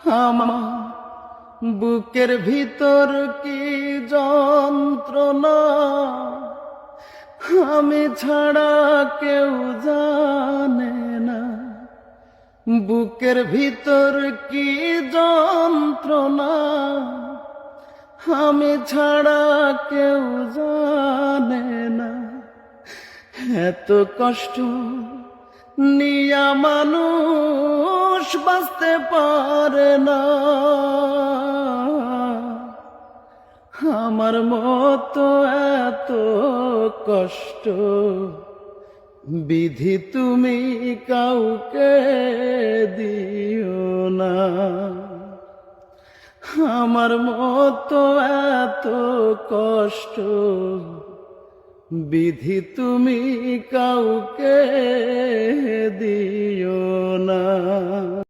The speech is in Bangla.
আমার বুকের ভিতর কি যন্ত্রণা? আমি ছাড়া কেউ জানে না, বুকের ভিতর কি যন্ত্রণা? আমি ছাড়া কেউ জানে না, এত কষ্ট নিয়া মানুষ বাঁচতে পারে না। আমার মতো এত কষ্ট বিধি তুমি কাউকে দিও না। আমার মতো এত কষ্ট বিধি তুমি কাউকে দিও না